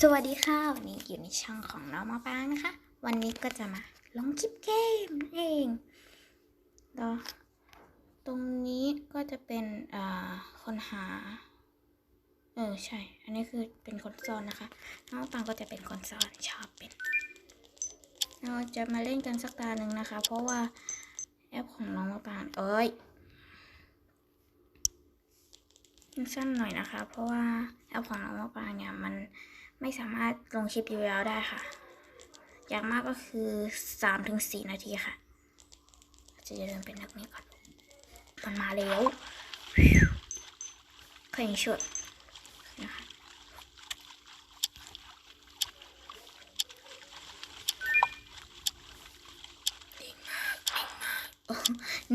สวัสดีค่ะ วันนี้อยู่ในช่องของน้องมาปางนะคะ วันนี้ก็จะมาลงคลิปเกมนั่นเองแล้วตรงนี้ก็จะเป็นคนหา เออใช่ อันนี้คือเป็นคนซ่อนนะคะ น้องมะปางก็จะเป็นคนซ่อนชอบเป็น เราจะมาเล่นกันสักตาหนึ่งนะคะ เพราะว่าแอปของน้องมะปางเอ้ยสั้นหน่อยนะคะ เพราะว่าแอปของน้องมะปรางเนี่ยมัน ไม่สามารถลงคลิปยาวๆได้ค่ะ อย่างมากก็คือสามถึงสี่นาทีค่ะ จะเดินเป็นนักนี้ก่อน มันมาแล้วเคยชุดนะคะ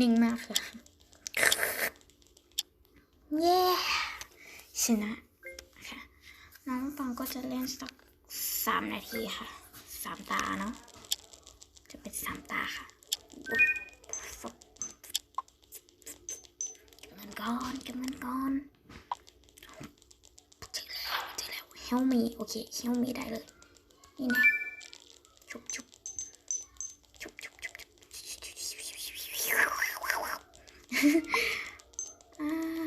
นิ่งมากค่ะ เย้ชนะ ก็จะเล่นสักสามนาทีค่ะสามตาเนาะจะเป็นสามตาค่ะเก็บเงินก่อนเก็บเงินก่อนเจอแล้วเจอแล้วเฮลมีโอเคเฮลมีได้เลยนี่นะชุบชุบชุบชุบชุบชุบอ่า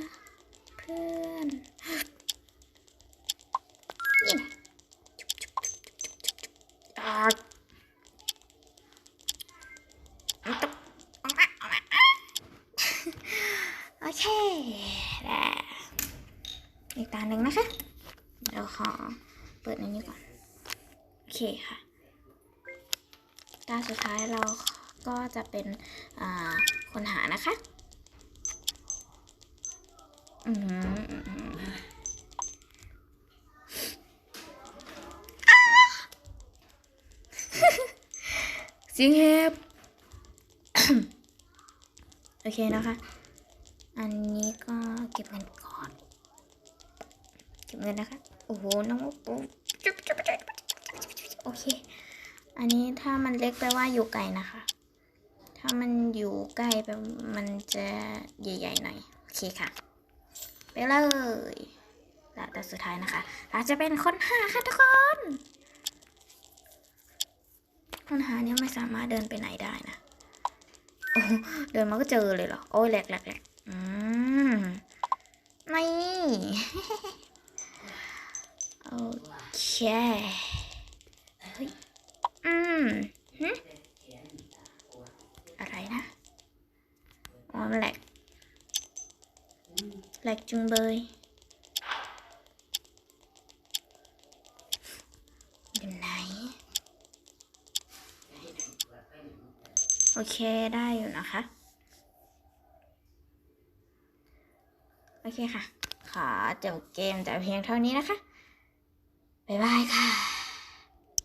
เพื่อนนี่นะชุบชุบชุบชุบชุบชุบอ่าเอาตบเอามาเอามาอะโอเคแล้วอีกตาหนึ่งนะคะ เดี๋ยวขอเปิดอันนี้ก่อน โอเคค่ะ ตาสุดท้ายเราก็จะเป็นคนหานะคะ อืมอ้า เสียงแหบโอเคนะคะ อันนี้ก็เก็บเงินก่อน เก็บเงินนะคะ โอ้โห น้องปุ๊บจุ๊บจุ๊บจุ๊บโอเค อันนี้ถ้ามันเล็กแปลว่าอยู่ไกลนะคะ ถ้ามันอยู่ใกล้แปลมันจะใหญ่ๆหน่อย โอเคค่ะ ไปเลยแล้วแต่สุดท้ายนะคะเราจะเป็นคนหาค่ะทุกคน คนหาเนี่ยไม่สามารถเดินไปไหนได้นะ โอ้เดินมาก็เจอเลยเหรอ โอ้ยแหลกแหลกแหลกอืมนี่ โอเค เฮ้ย อืมหึอะไรนะ อ๋อมันแหลกแหลกจุงเบยอยู่ไหน โอเคได้อยู่นะคะ โอเคค่ะ ขอจบเกมแต่เพียงเท่านี้นะคะ บ๊ายบายค่ะ